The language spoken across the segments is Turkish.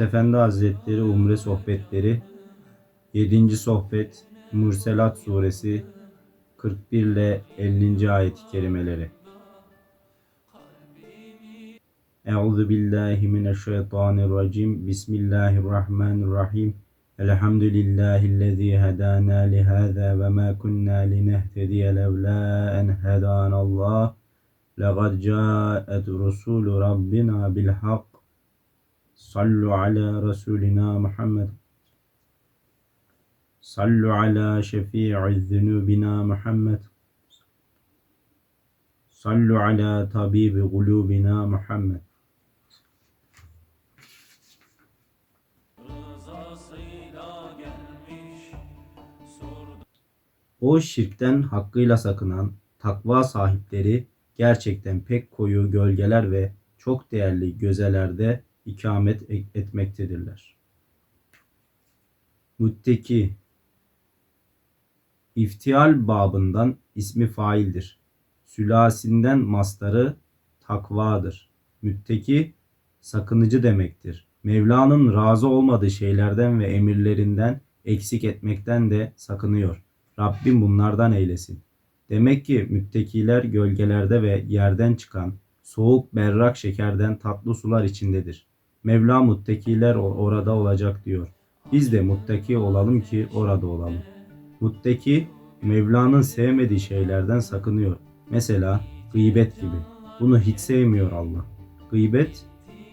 Efendi Hazretleri Umre Sohbetleri 7. Sohbet Murselat Suresi 41 ile 50. ayet-i kerimeleri Euzu billahi mineşşeytanirracim Bismillahirrahmanirrahim Elhamdülillahi'llezî hedâna li hâzâ ve mâ kunnâ linehtediye levlâ en hedânallâh Laqad câet rusûlu rabbina bil hak Sallu ala Resulina Muhammed. Sallu ala şefi'i zünubina Muhammed. Sallu ala tabibi gulubina Muhammed. O şirkten hakkıyla sakınan takva sahipleri gerçekten pek koyu gölgeler ve çok değerli gözelerde ikamet e- etmektedirler. Mutteki İftial babından ismi faildir. Sülasinden mastarı takvadır. Mütteki sakınıcı demektir. Mevla'nın razı olmadığı şeylerden ve emirlerinden eksik etmekten de sakınıyor. Rabbim bunlardan eylesin. Demek ki müttakiler gölgelerde ve yerden çıkan soğuk berrak şekerden tatlı sular içindedir. Mevla muttakiler orada olacak diyor. Biz de muttaki olalım ki orada olalım. Muttaki Mevla'nın sevmediği şeylerden sakınıyor. Mesela gıybet gibi. Bunu hiç sevmiyor Allah. Gıybet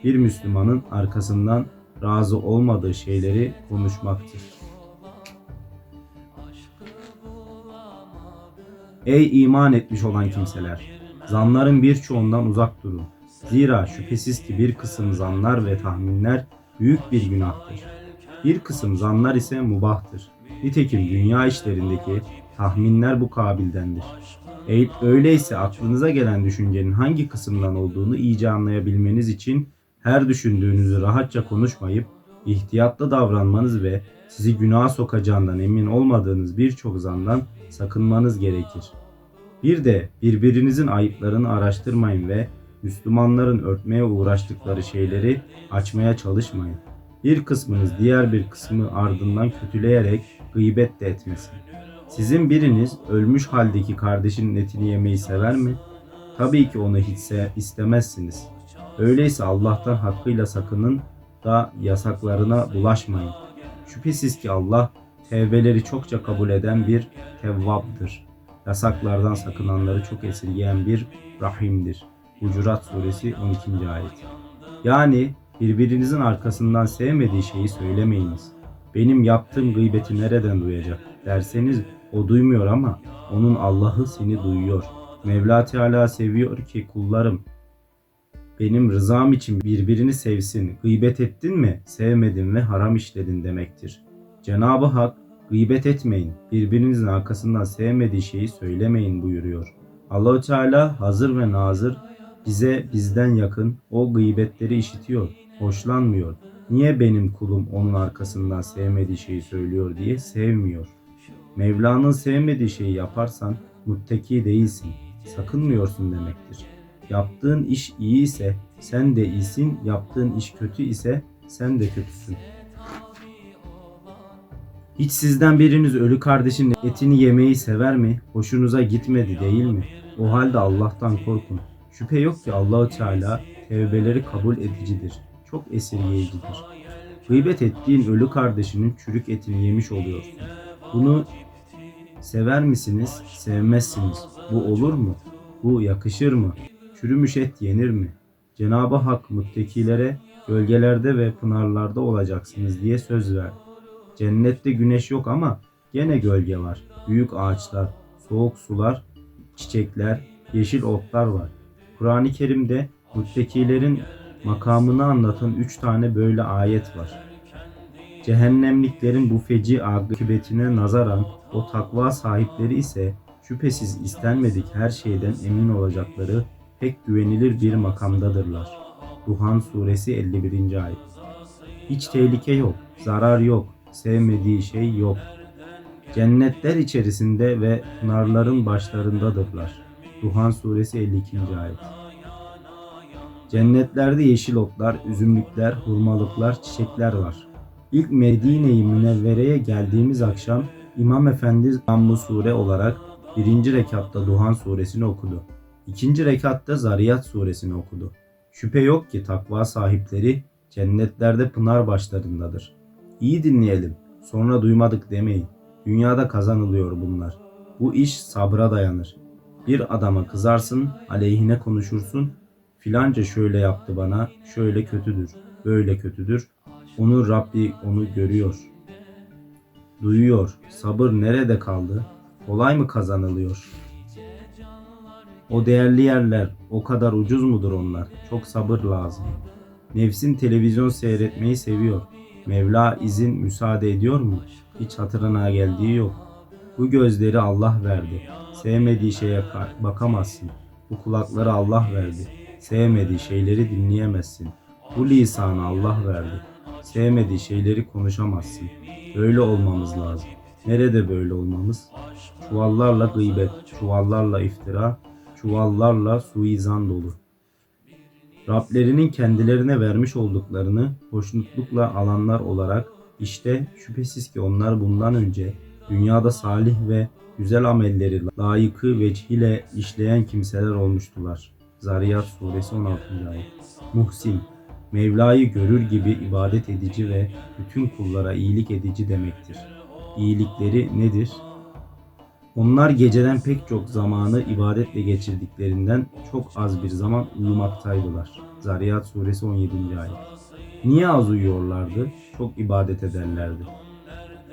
bir Müslümanın arkasından razı olmadığı şeyleri konuşmaktır. Ey iman etmiş olan kimseler! Zanların birçoğundan uzak durun. Zira şüphesiz ki bir kısım zanlar ve tahminler büyük bir günahtır. Bir kısım zanlar ise mubahtır. Nitekim dünya işlerindeki tahminler bu kabildendir. E- Öyleyse aklınıza gelen düşüncenin hangi kısımdan olduğunu iyice anlayabilmeniz için her düşündüğünüzü rahatça konuşmayıp ihtiyatlı davranmanız ve sizi günaha sokacağından emin olmadığınız birçok zandan sakınmanız gerekir. Bir de birbirinizin ayıplarını araştırmayın ve Müslümanların örtmeye uğraştıkları şeyleri açmaya çalışmayın. Bir kısmınız diğer bir kısmı ardından kötüleyerek gıybet de etmesin. Sizin biriniz ölmüş haldeki kardeşinin etini yemeyi sever mi? Tabii ki onu hiç istemezsiniz. Öyleyse Allah'tan hakkıyla sakının da yasaklarına bulaşmayın. Şüphesiz ki Allah tevbeleri çokça kabul eden bir tevvaptır. Yasaklardan sakınanları çok esirgeyen bir rahimdir. Hucurat suresi 12. ayet. Yani birbirinizin arkasından sevmediği şeyi söylemeyiniz. Benim yaptığım gıybeti nereden duyacak derseniz o duymuyor ama onun Allah'ı seni duyuyor. Mevla Teala seviyor ki kullarım benim rızam için birbirini sevsin. Gıybet ettin mi? Sevmedin ve haram işledin demektir. Cenab-ı Hak gıybet etmeyin. Birbirinizin arkasından sevmediği şeyi söylemeyin buyuruyor. Allahü Teala hazır ve nazır bize bizden yakın o gıybetleri işitiyor, hoşlanmıyor. Niye benim kulum onun arkasından sevmediği şeyi söylüyor diye sevmiyor. Mevla'nın sevmediği şeyi yaparsan muttaki değilsin, sakınmıyorsun demektir. Yaptığın iş iyi ise sen de iyisin, yaptığın iş kötü ise sen de kötüsün. Hiç sizden biriniz ölü kardeşinin etini yemeyi sever mi? Hoşunuza gitmedi değil mi? O halde Allah'tan korkun. Şüphe yok ki Allahü Teala tevbeleri kabul edicidir. Çok esirgeyicidir. Gıybet ettiğin ölü kardeşinin çürük etini yemiş oluyorsun. Bunu sever misiniz? Sevmezsiniz. Bu olur mu? Bu yakışır mı? Çürümüş et yenir mi? Cenab-ı Hak muttekilere gölgelerde ve pınarlarda olacaksınız diye söz verdi. Cennette güneş yok ama gene gölge var. Büyük ağaçlar, soğuk sular, çiçekler, yeşil otlar var. Kur'an-ı Kerim'de muttakilerin makamını anlatan üç tane böyle ayet var. Cehennemliklerin bu feci akıbetine nazaran o takva sahipleri ise şüphesiz istenmedik her şeyden emin olacakları pek güvenilir bir makamdadırlar. Duhan suresi 51. ayet. Hiç tehlike yok, zarar yok, sevmediği şey yok. Cennetler içerisinde ve pınarların başlarındadırlar. Duhan suresi 52. ayet. Cennetlerde yeşil otlar, üzümlükler, hurmalıklar, çiçekler var. İlk Medine-i Münevvere'ye geldiğimiz akşam İmam Efendi Zamm-ı Sure olarak birinci rekatta Duhan suresini okudu. İkinci rekatta Zariyat suresini okudu. Şüphe yok ki takva sahipleri cennetlerde pınar başlarındadır. İyi dinleyelim, sonra duymadık demeyin. Dünyada kazanılıyor bunlar. Bu iş sabra dayanır. Bir adama kızarsın, aleyhine konuşursun, filanca şöyle yaptı bana, şöyle kötüdür, böyle kötüdür. Onu Rabbi onu görüyor. Duyuyor. Sabır nerede kaldı? Kolay mı kazanılıyor? O değerli yerler o kadar ucuz mudur onlar? Çok sabır lazım. Nefsin televizyon seyretmeyi seviyor. Mevla izin müsaade ediyor mu? Hiç hatırına geldiği yok. Bu gözleri Allah verdi. Sevmediği şeye ka- bakamazsın. Bu kulakları Allah verdi. Sevmediği şeyleri dinleyemezsin. Bu lisanı Allah verdi. Sevmediği şeyleri konuşamazsın. Böyle olmamız lazım. Nerede böyle olmamız? Çuvallarla gıybet, çuvallarla iftira, çuvallarla suizan dolu. Rablerinin kendilerine vermiş olduklarını hoşnutlukla alanlar olarak işte şüphesiz ki onlar bundan önce dünyada salih ve güzel amelleri layıkı vecihle işleyen kimseler olmuştular. Zariyat suresi 16. ayet. Muhsin, Mevla'yı görür gibi ibadet edici ve bütün kullara iyilik edici demektir. İyilikleri nedir? Onlar geceden pek çok zamanı ibadetle geçirdiklerinden çok az bir zaman uyumaktaydılar. Zariyat suresi 17. ayet. Niye az uyuyorlardı? Çok ibadet ederlerdi.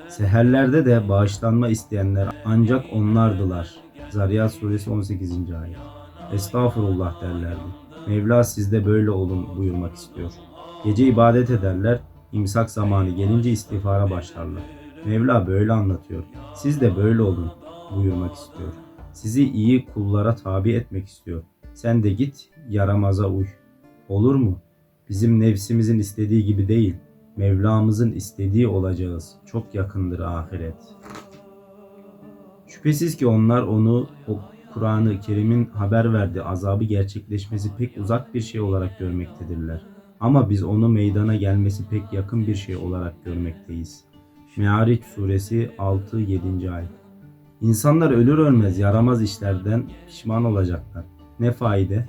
Seherlerde de bağışlanma isteyenler ancak onlardılar. Zariyat suresi 18. ayet. Estağfurullah derlerdi. Mevla sizde böyle olun buyurmak istiyor. Gece ibadet ederler, imsak zamanı gelince istiğfara başlarlar. Mevla böyle anlatıyor. Siz de böyle olun buyurmak istiyor. Sizi iyi kullara tabi etmek istiyor. Sen de git yaramaza uy. Olur mu? Bizim nefsimizin istediği gibi değil. Mevlamızın istediği olacağız. Çok yakındır ahiret. Şüphesiz ki onlar onu o Kur'an-ı Kerim'in haber verdiği azabı gerçekleşmesi pek uzak bir şey olarak görmektedirler. Ama biz onu meydana gelmesi pek yakın bir şey olarak görmekteyiz. Me'ariç suresi 6-7. ayet. İnsanlar ölür ölmez yaramaz işlerden pişman olacaklar. Ne faide?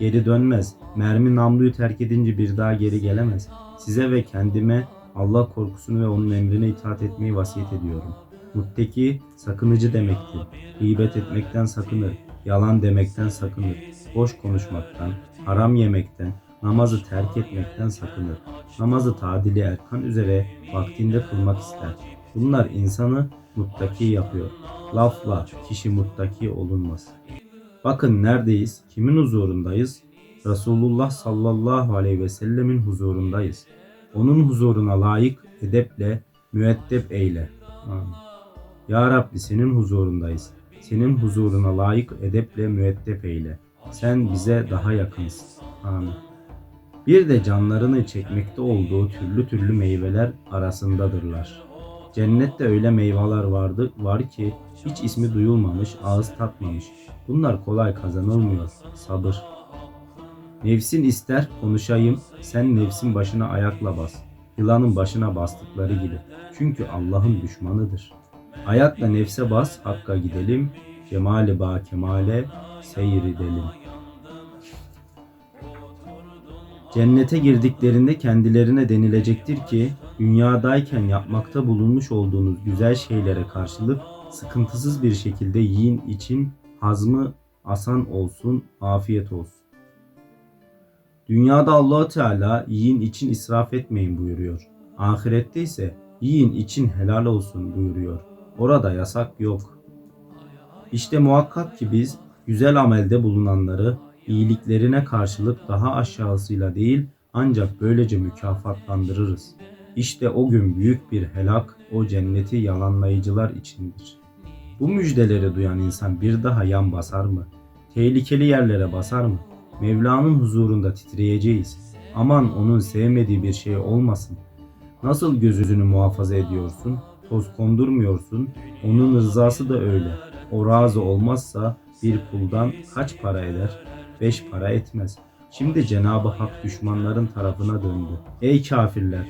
Geri dönmez. Mermi namluyu terk edince bir daha geri gelemez. Size ve kendime Allah korkusunu ve onun emrine itaat etmeyi vasiyet ediyorum. Mutteki sakınıcı demektir. Gıybet etmekten sakınır. Yalan demekten sakınır. Boş konuşmaktan, haram yemekten, namazı terk etmekten sakınır. Namazı tadili erkan üzere vaktinde kılmak ister. Bunlar insanı muttaki yapıyor. Lafla kişi muttaki olunmaz. Bakın neredeyiz? Kimin huzurundayız? Resulullah sallallahu aleyhi ve sellemin huzurundayız. Onun huzuruna layık edeple müeddep eyle. Amin. Ya Rabbi senin huzurundayız. Senin huzuruna layık edeple müeddep eyle. Sen bize daha yakınsın. Amin. Bir de canlarını çekmekte olduğu türlü türlü meyveler arasındadırlar. Cennette öyle meyveler vardı var ki hiç ismi duyulmamış, ağız tatmamış. Bunlar kolay kazanılmıyor. Sabır. Nefsin ister konuşayım, sen nefsin başına ayakla bas. Yılanın başına bastıkları gibi. Çünkü Allah'ın düşmanıdır. Ayakla nefse bas, hakka gidelim. Cemali ba kemale seyredelim. Cennete girdiklerinde kendilerine denilecektir ki dünyadayken yapmakta bulunmuş olduğunuz güzel şeylere karşılık sıkıntısız bir şekilde yiyin için hazmı asan olsun, afiyet olsun. Dünyada Allahu Teala yiyin için israf etmeyin buyuruyor. Ahirette ise yiyin için helal olsun buyuruyor. Orada yasak yok. İşte muhakkak ki biz güzel amelde bulunanları iyiliklerine karşılık daha aşağısıyla değil ancak böylece mükafatlandırırız. İşte o gün büyük bir helak o cenneti yalanlayıcılar içindir. Bu müjdeleri duyan insan bir daha yan basar mı? Tehlikeli yerlere basar mı? Mevla'nın huzurunda titreyeceğiz. Aman onun sevmediği bir şey olmasın. Nasıl gözünü muhafaza ediyorsun? Toz kondurmuyorsun. Onun rızası da öyle. O razı olmazsa bir kuldan kaç para eder? Beş para etmez. Şimdi Cenab-ı Hak düşmanların tarafına döndü. Ey kafirler!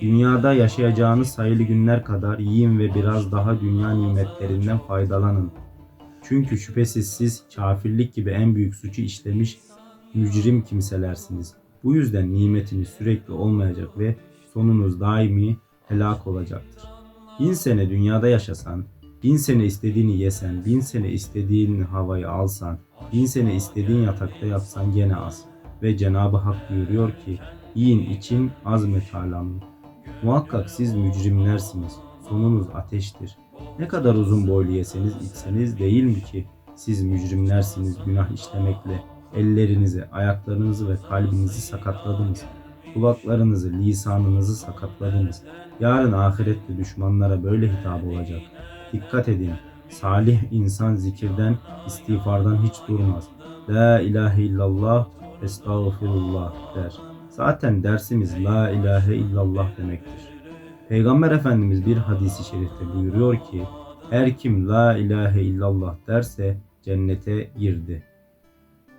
Dünyada yaşayacağınız sayılı günler kadar yiyin ve biraz daha dünya nimetlerinden faydalanın. Çünkü şüphesiz siz kafirlik gibi en büyük suçu işlemiş mücrim kimselersiniz. Bu yüzden nimetiniz sürekli olmayacak ve sonunuz daimi helak olacaktır. Bin sene dünyada yaşasan, bin sene istediğini yesen, bin sene istediğin havayı alsan, bin sene istediğin yatakta yatsan gene az. Ve Cenab-ı Hak buyuruyor ki, yiyin için azmet alamı. Muhakkak siz mücrimlersiniz. Sonunuz ateştir. Ne kadar uzun boylu yeseniz içseniz değil mi ki siz mücrimlersiniz günah işlemekle ellerinizi, ayaklarınızı ve kalbinizi sakatladınız. Kulaklarınızı, lisanınızı sakatladınız. Yarın ahirette düşmanlara böyle hitap olacak. Dikkat edin. Salih insan zikirden, istiğfardan hiç durmaz. La ilahe illallah, estağfirullah der. Zaten dersimiz la ilahe illallah demektir. Peygamber Efendimiz bir hadisi şerifte buyuruyor ki, her kim la ilahe illallah derse cennete girdi.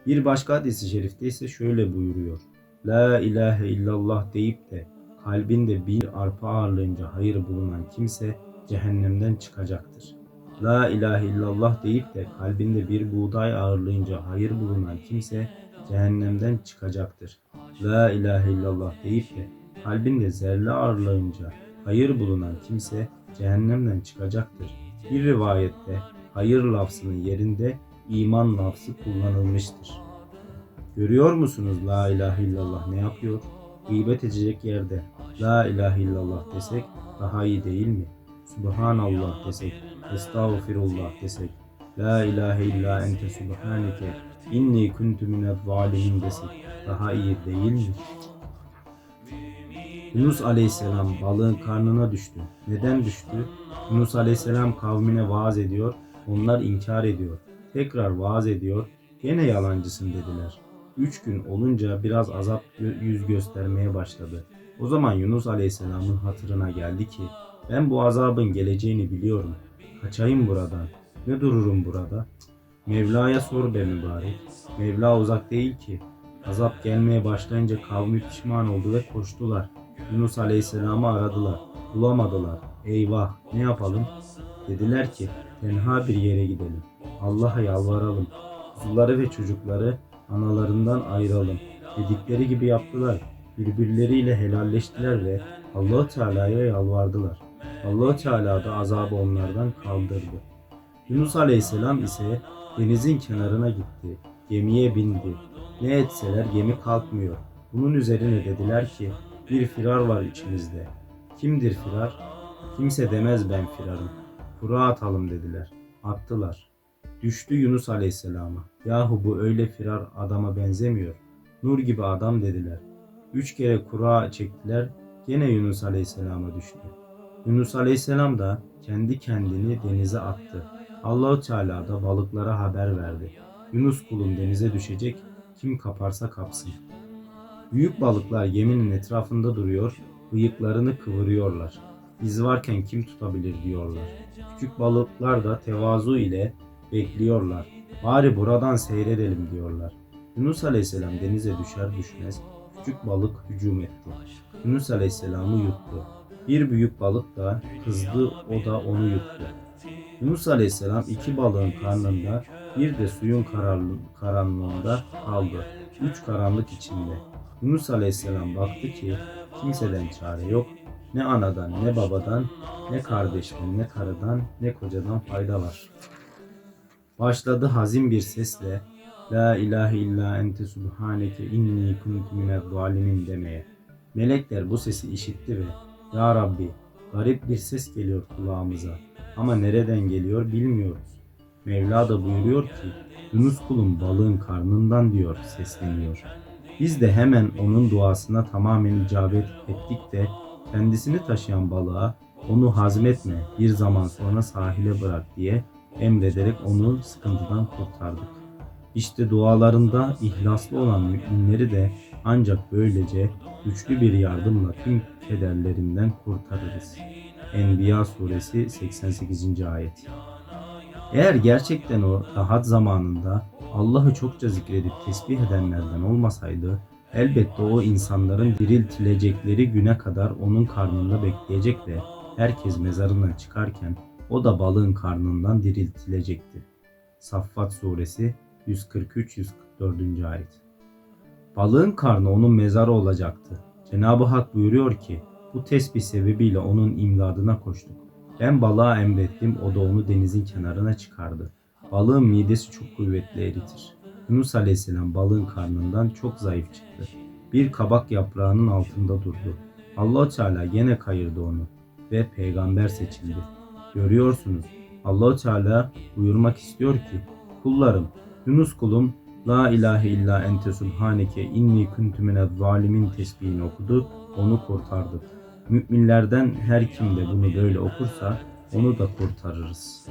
Bir başka hadisi şerifte ise şöyle buyuruyor. La ilahe illallah deyip de kalbinde bir arpa ağırlığınca hayır bulunan kimse cehennemden çıkacaktır. La ilahe illallah deyip de kalbinde bir buğday ağırlığınca hayır bulunan kimse cehennemden çıkacaktır. La ilahe illallah deyip de kalbinde zerre ağırlığınca hayır bulunan kimse cehennemden çıkacaktır. Bir rivayette hayır lafzının yerinde iman lafzı kullanılmıştır. Görüyor musunuz la ilahe illallah ne yapıyor? Gıybet edecek yerde la ilahe illallah desek daha iyi değil mi? Subhanallah desek, estağfirullah desek, la ilahe illa ente subhaneke, inni kuntu minel zalimin desek daha iyi değil mi? Yunus aleyhisselam balığın karnına düştü. Neden düştü? Yunus aleyhisselam kavmine vaaz ediyor, onlar inkar ediyor. Tekrar vaaz ediyor, gene yalancısın dediler. Üç gün olunca biraz azap yüz göstermeye başladı. O zaman Yunus aleyhisselamın hatırına geldi ki, ben bu azabın geleceğini biliyorum. Kaçayım buradan. Ne dururum burada? Mevla'ya sor be mübarek. Mevla uzak değil ki. Azap gelmeye başlayınca kavmi pişman oldu ve koştular. Yunus Aleyhisselam'ı aradılar. Bulamadılar. Eyvah ne yapalım? Dediler ki tenha bir yere gidelim. Allah'a yalvaralım. Kuzuları ve çocukları analarından ayıralım. Dedikleri gibi yaptılar. Birbirleriyle helalleştiler ve Allah Teala'ya yalvardılar. Allah Teala da azabı onlardan kaldırdı. Yunus Aleyhisselam ise denizin kenarına gitti. Gemiye bindi. Ne etseler gemi kalkmıyor. Bunun üzerine dediler ki bir firar var içimizde. Kimdir firar? Kimse demez ben firarım. Kura atalım dediler. Attılar. Düştü Yunus Aleyhisselam'a. Yahu bu öyle firar adama benzemiyor. Nur gibi adam dediler. Üç kere kura çektiler. Gene Yunus Aleyhisselam'a düştü. Yunus Aleyhisselam da kendi kendini denize attı. Allahu Teala da balıklara haber verdi. Yunus kulum denize düşecek, kim kaparsa kapsın. Büyük balıklar geminin etrafında duruyor, bıyıklarını kıvırıyorlar. Biz varken kim tutabilir diyorlar. Küçük balıklar da tevazu ile bekliyorlar. Bari buradan seyredelim diyorlar. Yunus Aleyhisselam denize düşer düşmez küçük balık hücum etti. Yunus Aleyhisselam'ı yuttu. Bir büyük balık da kızdı o da onu yuttu. Yunus Aleyhisselam iki balığın karnında bir de suyun karanlığında kaldı. Üç karanlık içinde. Yunus Aleyhisselam baktı ki kimseden çare yok. Ne anadan ne babadan ne kardeşten ne karıdan ne kocadan fayda var. Başladı hazin bir sesle La ilahe illa ente subhaneke inni kuntu minel zalimin demeye. Melekler bu sesi işitti ve Ya Rabbi garip bir ses geliyor kulağımıza ama nereden geliyor bilmiyoruz. Mevla da buyuruyor ki Yunus kulum balığın karnından diyor sesleniyor. Biz de hemen onun duasına tamamen icabet ettik de kendisini taşıyan balığa onu hazmetme bir zaman sonra sahile bırak diye emrederek onu sıkıntıdan kurtardık. İşte dualarında ihlaslı olan müminleri de ancak böylece güçlü bir yardımla tüm kederlerinden kurtarırız. Enbiya suresi 88. ayet. Eğer gerçekten o rahat zamanında Allah'ı çokça zikredip tesbih edenlerden olmasaydı elbette o insanların diriltilecekleri güne kadar onun karnında bekleyecek ve herkes mezarından çıkarken o da balığın karnından diriltilecekti. Saffat suresi 143-144. ayet. Balığın karnı onun mezarı olacaktı. Cenab-ı Hak buyuruyor ki bu tesbih sebebiyle onun imdadına koştuk. Ben balığa emrettim o da onu denizin kenarına çıkardı. Balığın midesi çok kuvvetli eritir. Yunus aleyhisselam balığın karnından çok zayıf çıktı. Bir kabak yaprağının altında durdu. allah Teala gene kayırdı onu ve peygamber seçildi. Görüyorsunuz allah Teala buyurmak istiyor ki kullarım Yunus kulum La ilahe illa ente subhaneke inni kuntu minez zalimin tesbihini okudu, onu kurtardı. Müminlerden her kim de bunu böyle okursa onu da kurtarırız.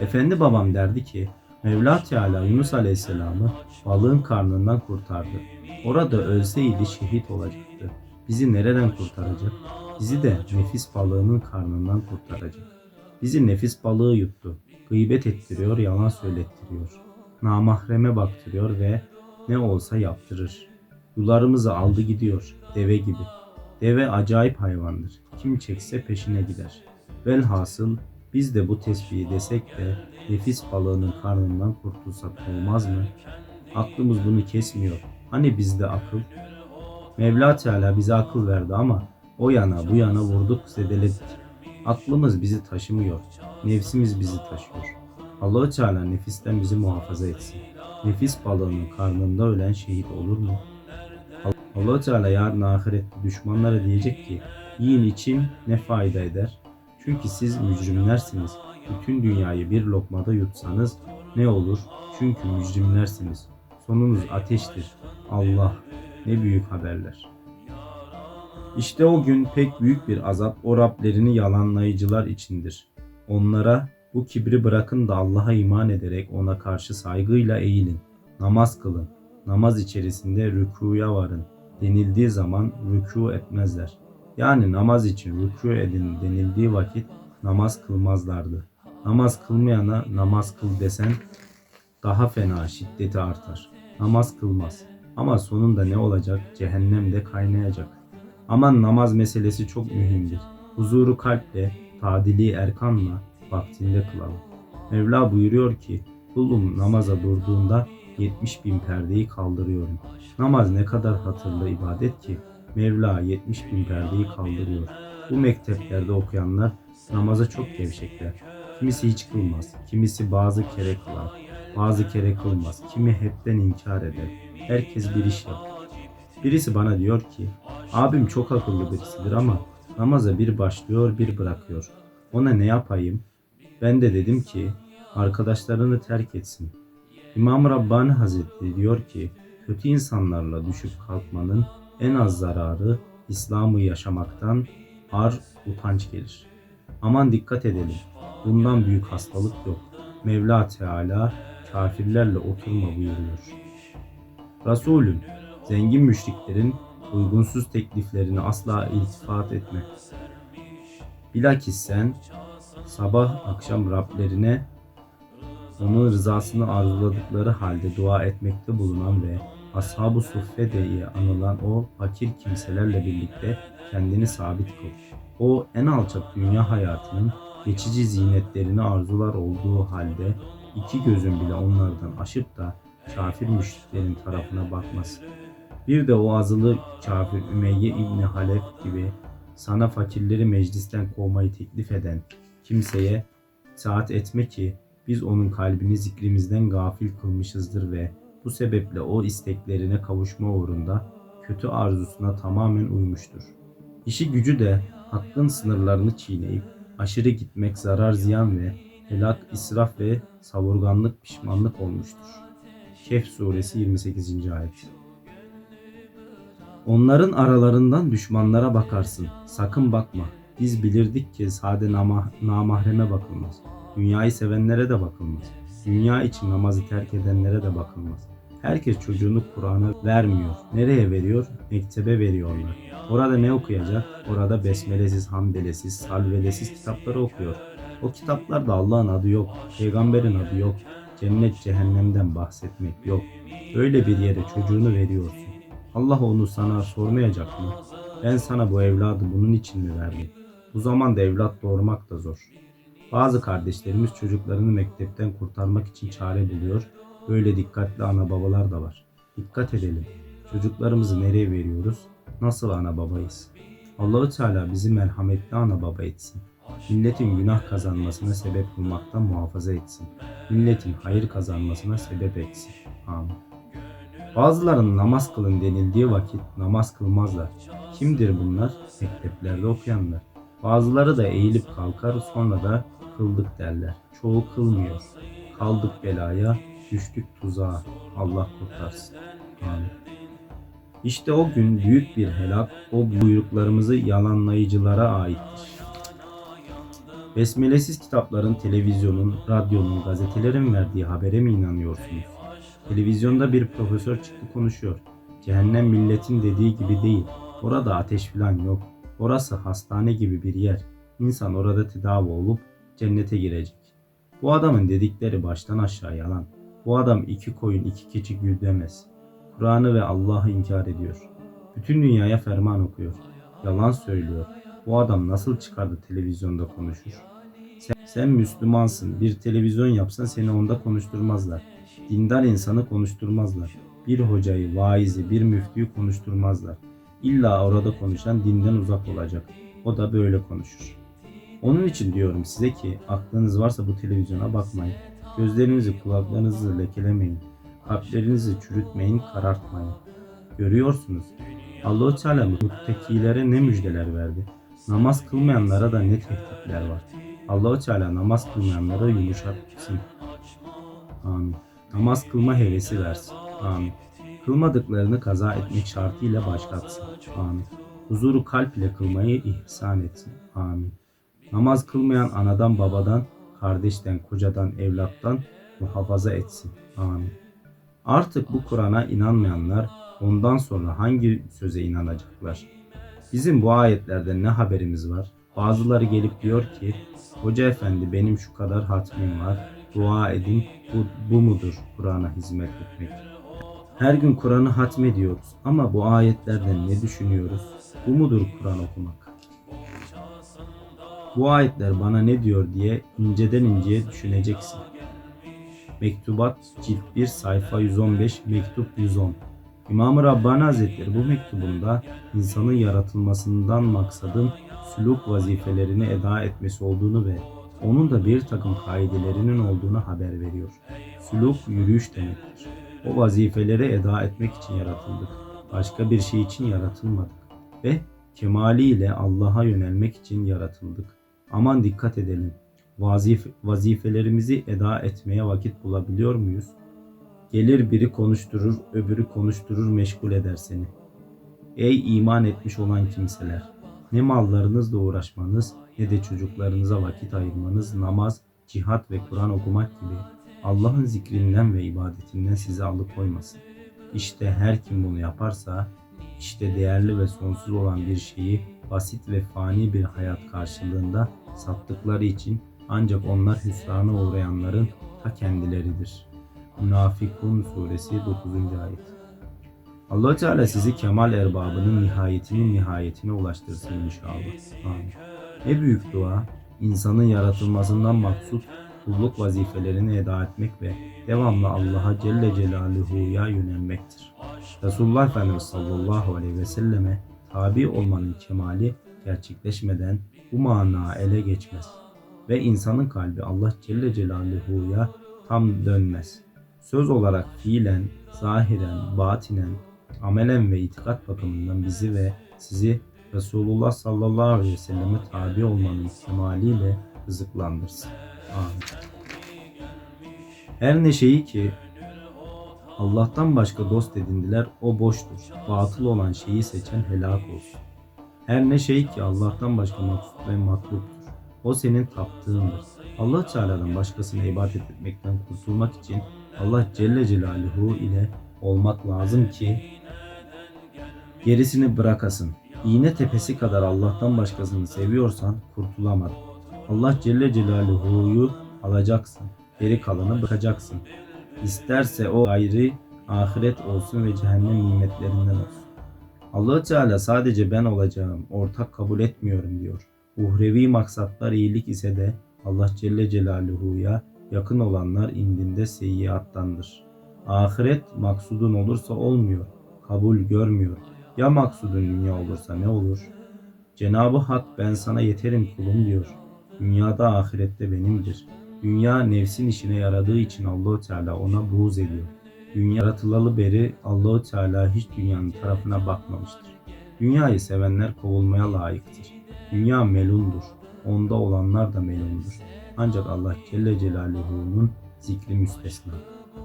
Efendi babam derdi ki Mevla Teala Yunus Aleyhisselam'ı balığın karnından kurtardı. Orada ölseydi şehit olacaktı. Bizi nereden kurtaracak? Bizi de nefis balığının karnından kurtaracak. Bizi nefis balığı yuttu. Gıybet ettiriyor, yalan söylettiriyor. Namahreme baktırıyor ve ne olsa yaptırır. Yularımızı aldı gidiyor, deve gibi. Deve acayip hayvandır. Kim çekse peşine gider. Velhasıl biz de bu tesbihi desek de nefis balığının karnından kurtulsak olmaz mı? Aklımız bunu kesmiyor. Hani bizde akıl? Mevla Teala bize akıl verdi ama o yana bu yana vurduk zedeledik. Aklımız bizi taşımıyor. Nefsimiz bizi taşıyor. Allah Teala nefisten bizi muhafaza etsin. Nefis balığının karnında ölen şehit olur mu? allah Teala yarın ahirette düşmanlara diyecek ki yiyin için ne fayda eder? Çünkü siz mücrimlersiniz. Bütün dünyayı bir lokmada yutsanız ne olur? Çünkü mücrimlersiniz. Sonunuz ateştir. Allah ne büyük haberler. İşte o gün pek büyük bir azap o Rablerini yalanlayıcılar içindir. Onlara bu kibri bırakın da Allah'a iman ederek ona karşı saygıyla eğilin. Namaz kılın. Namaz içerisinde rükuya varın. Denildiği zaman rükû etmezler. Yani namaz için rükû edin denildiği vakit namaz kılmazlardı. Namaz kılmayana namaz kıl desen daha fena şiddeti artar. Namaz kılmaz. Ama sonunda ne olacak? Cehennemde kaynayacak. Aman namaz meselesi çok mühimdir. Huzuru kalple, tadili erkanla vaktinde kılalım. Mevla buyuruyor ki, kulum namaza durduğunda 70 bin perdeyi kaldırıyorum. Namaz ne kadar hatırlı ibadet ki Mevla 70 bin perdeyi kaldırıyor. Bu mekteplerde okuyanlar namaza çok gevşekler. Kimisi hiç kılmaz, kimisi bazı kere kılar, bazı kere kılmaz, kimi hepten inkar eder. Herkes bir iş yapar. Birisi bana diyor ki, abim çok akıllı birisidir ama namaza bir başlıyor bir bırakıyor. Ona ne yapayım? Ben de dedim ki, arkadaşlarını terk etsin. İmam Rabbani Hazretleri diyor ki, kötü insanlarla düşüp kalkmanın en az zararı İslam'ı yaşamaktan ar utanç gelir. Aman dikkat edelim. Bundan büyük hastalık yok. Mevla Teala kafirlerle oturma buyuruyor. Resulüm, zengin müşriklerin uygunsuz tekliflerini asla iltifat etme. Bilakis sen sabah akşam Rablerine onun rızasını arzuladıkları halde dua etmekte bulunan ve Ashab-ı Suffe diye anılan o fakir kimselerle birlikte kendini sabit kıl. O en alçak dünya hayatının geçici zinetlerini arzular olduğu halde iki gözün bile onlardan aşıp da kafir müşriklerin tarafına bakmaz. Bir de o azılı kafir Ümeyye İbni Halef gibi sana fakirleri meclisten kovmayı teklif eden kimseye saat etme ki biz onun kalbini zikrimizden gafil kılmışızdır ve bu sebeple o isteklerine kavuşma uğrunda kötü arzusuna tamamen uymuştur. İşi gücü de hakkın sınırlarını çiğneyip aşırı gitmek zarar ziyan ve helak, israf ve savurganlık pişmanlık olmuştur. Kehf suresi 28. ayet. Onların aralarından düşmanlara bakarsın. Sakın bakma. Biz bilirdik ki sade nama, namahreme bakılmaz. Dünyayı sevenlere de bakılmaz. Dünya için namazı terk edenlere de bakılmaz. Herkes çocuğunu Kur'an'a vermiyor. Nereye veriyor? Mektebe veriyorlar. Orada ne okuyacak? Orada besmelesiz, hamdelesiz, salvelesiz kitapları okuyor. O kitaplarda Allah'ın adı yok, peygamberin adı yok, cennet cehennemden bahsetmek yok. Öyle bir yere çocuğunu veriyorsun. Allah onu sana sormayacak mı? Ben sana bu evladı bunun için mi verdim? Bu zamanda evlat doğurmak da zor. Bazı kardeşlerimiz çocuklarını mektepten kurtarmak için çare buluyor. Böyle dikkatli ana babalar da var. Dikkat edelim. Çocuklarımızı nereye veriyoruz? Nasıl ana babayız? Allahü Teala bizi merhametli ana baba etsin. Milletin günah kazanmasına sebep bulmaktan muhafaza etsin. Milletin hayır kazanmasına sebep etsin. Amin. Bazılarının namaz kılın denildiği vakit namaz kılmazlar. Kimdir bunlar? Mekteplerde okuyanlar. Bazıları da eğilip kalkar sonra da kıldık derler. Çoğu kılmıyor. Kaldık belaya, düştük tuzağa. Allah kurtarsın. Amin. İşte o gün büyük bir helak o buyruklarımızı yalanlayıcılara aittir. Besmelesiz kitapların, televizyonun, radyonun, gazetelerin verdiği habere mi inanıyorsunuz? Televizyonda bir profesör çıktı konuşuyor. Cehennem milletin dediği gibi değil. Orada ateş filan yok. Orası hastane gibi bir yer. İnsan orada tedavi olup cennete girecek. Bu adamın dedikleri baştan aşağı yalan. Bu adam iki koyun iki keçi güdemez. Kur'an'ı ve Allah'ı inkar ediyor. Bütün dünyaya ferman okuyor. Yalan söylüyor. Bu adam nasıl çıkardı televizyonda konuşur? Sen, sen Müslümansın. Bir televizyon yapsan seni onda konuşturmazlar. Dindar insanı konuşturmazlar. Bir hocayı, vaizi, bir müftüyü konuşturmazlar. İlla orada konuşan dinden uzak olacak. O da böyle konuşur. Onun için diyorum size ki aklınız varsa bu televizyona bakmayın. Gözlerinizi, kulaklarınızı lekelemeyin. Kalplerinizi çürütmeyin, karartmayın. Görüyorsunuz. Allah-u Teala muttekilere ne müjdeler verdi. Namaz kılmayanlara da ne tehditler var. Allah-u Teala namaz kılmayanlara yumuşatsın. Amin. Namaz kılma hevesi versin. Amin. Kılmadıklarını kaza etmek şartıyla başlatsın. Amin. Huzuru kalp ile kılmayı ihsan etsin. Amin. Namaz kılmayan anadan babadan, kardeşten, kocadan, evlattan muhafaza etsin. Amin. Artık bu Kur'an'a inanmayanlar ondan sonra hangi söze inanacaklar? Bizim bu ayetlerden ne haberimiz var? Bazıları gelip diyor ki, Hoca efendi benim şu kadar hatmim var, dua edin, bu, bu mudur Kur'an'a hizmet etmek? Her gün Kur'an'ı hatmediyoruz ama bu ayetlerden ne düşünüyoruz? Bu mudur Kur'an okumak? Bu ayetler bana ne diyor diye inceden inceye düşüneceksin. Mektubat cilt 1 sayfa 115 mektup 110 İmam-ı Rabbani Hazretleri bu mektubunda insanın yaratılmasından maksadın süluk vazifelerini eda etmesi olduğunu ve onun da bir takım kaidelerinin olduğunu haber veriyor. Süluk yürüyüş demektir. O vazifeleri eda etmek için yaratıldık. Başka bir şey için yaratılmadık. Ve kemaliyle Allah'a yönelmek için yaratıldık. Aman dikkat edelim. Vazif vazifelerimizi eda etmeye vakit bulabiliyor muyuz? Gelir biri konuşturur, öbürü konuşturur, meşgul eder seni. Ey iman etmiş olan kimseler! Ne mallarınızla uğraşmanız ne de çocuklarınıza vakit ayırmanız, namaz, cihat ve Kur'an okumak gibi Allah'ın zikrinden ve ibadetinden sizi alıkoymasın. İşte her kim bunu yaparsa, işte değerli ve sonsuz olan bir şeyi basit ve fani bir hayat karşılığında sattıkları için ancak onlar hüsrana uğrayanların ta kendileridir. Münafikun suresi 9. ayet. Allah Teala sizi kemal erbabının nihayetinin nihayetine ulaştırsın inşallah. Amin. Ne büyük dua, insanın yaratılmasından maksut kulluk vazifelerini eda etmek ve devamlı Allah'a Celle Celaluhu'ya yönelmektir. Resulullah Efendimiz sallallahu aleyhi ve selleme tabi olmanın kemali gerçekleşmeden bu mana ele geçmez ve insanın kalbi Allah Celle Celaluhu'ya tam dönmez. Söz olarak fiilen, zahiren, batinen, amelen ve itikat bakımından bizi ve sizi Resulullah sallallahu aleyhi ve selleme tabi olmanın kemaliyle rızıklandırsın. Amin. Her ne şeyi ki Allah'tan başka dost edindiler o boştur. Batıl olan şeyi seçen helak olsun. Her ne şey ki Allah'tan başka maksut ve matluptur. O senin taptığındır. Allah Teala'dan başkasına ibadet etmekten kurtulmak için Allah Celle Celaluhu ile olmak lazım ki gerisini bırakasın. İğne tepesi kadar Allah'tan başkasını seviyorsan kurtulamadın. Allah Celle Celaluhu'yu alacaksın. Geri kalanı bırakacaksın. İsterse o ayrı ahiret olsun ve cehennem nimetlerinden olsun. allah Teala sadece ben olacağım, ortak kabul etmiyorum diyor. Uhrevi maksatlar iyilik ise de Allah Celle Celaluhu'ya yakın olanlar indinde seyyiattandır. Ahiret maksudun olursa olmuyor, kabul görmüyor. Ya maksudun dünya olursa ne olur? Cenabı Hak ben sana yeterim kulum diyor. Dünyada ahirette benimdir. Dünya nefsin işine yaradığı için Allahu Teala ona buğz ediyor. Dünya yaratılalı beri Allahu Teala hiç dünyanın tarafına bakmamıştır. Dünyayı sevenler kovulmaya layıktır. Dünya melundur. Onda olanlar da melundur. Ancak Allah Celle Celaluhu'nun zikri müstesna.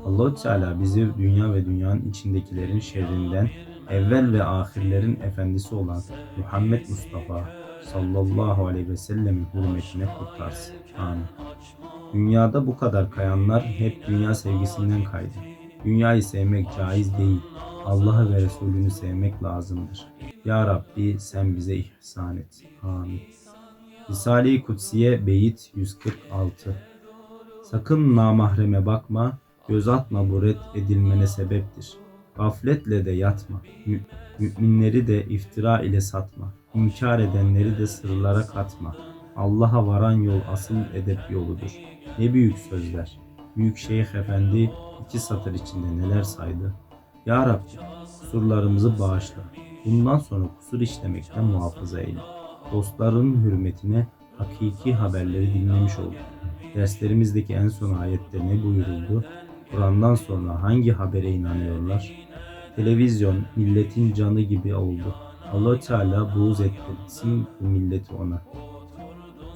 Allahu Teala bizi dünya ve dünyanın içindekilerin şerrinden evvel ve ahirlerin efendisi olan Muhammed Mustafa sallallahu aleyhi ve sellemin hürmetine kurtarsın. Amin. Dünyada bu kadar kayanlar hep dünya sevgisinden kaydı. Dünyayı sevmek caiz değil. Allah'ı ve Resulünü sevmek lazımdır. Ya Rabbi sen bize ihsan et. Amin. Risale-i Kutsiye Beyit 146 Sakın namahreme bakma, göz atma bu red edilmene sebeptir. Gafletle de yatma, mü- müminleri de iftira ile satma, inkar edenleri de sırlara katma. Allah'a varan yol asıl edep yoludur. Ne büyük sözler. Büyük Şeyh Efendi iki satır içinde neler saydı. Ya Rabbi kusurlarımızı bağışla. Bundan sonra kusur işlemekten muhafaza eyle. Dostların hürmetine hakiki haberleri dinlemiş olduk. Derslerimizdeki en son ayette ne buyuruldu? Kur'an'dan sonra hangi habere inanıyorlar? Televizyon milletin canı gibi oldu. Allah Teala buğz ettirsin bu milleti ona.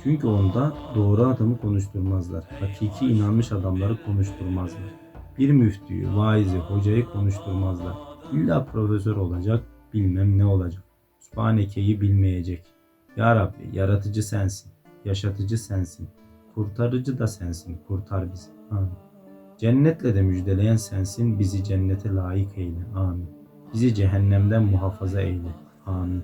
Çünkü onda doğru adamı konuşturmazlar. Hakiki inanmış adamları konuşturmazlar. Bir müftüyü, vaizi, hocayı konuşturmazlar. İlla profesör olacak, bilmem ne olacak. Sübhaneke'yi bilmeyecek. Ya Rabbi yaratıcı sensin, yaşatıcı sensin, kurtarıcı da sensin, kurtar bizi. Amin. Cennetle de müjdeleyen sensin, bizi cennete layık eyle. Amin. Bizi cehennemden muhafaza eyle. Amin.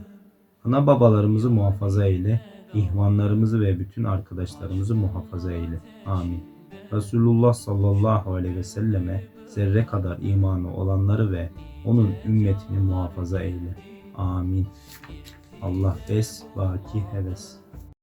Ana babalarımızı muhafaza eyle, ihvanlarımızı ve bütün arkadaşlarımızı muhafaza eyle. Amin. Resulullah sallallahu aleyhi ve selleme zerre kadar imanı olanları ve onun ümmetini muhafaza eyle. Amin. Allah bes, baki heves.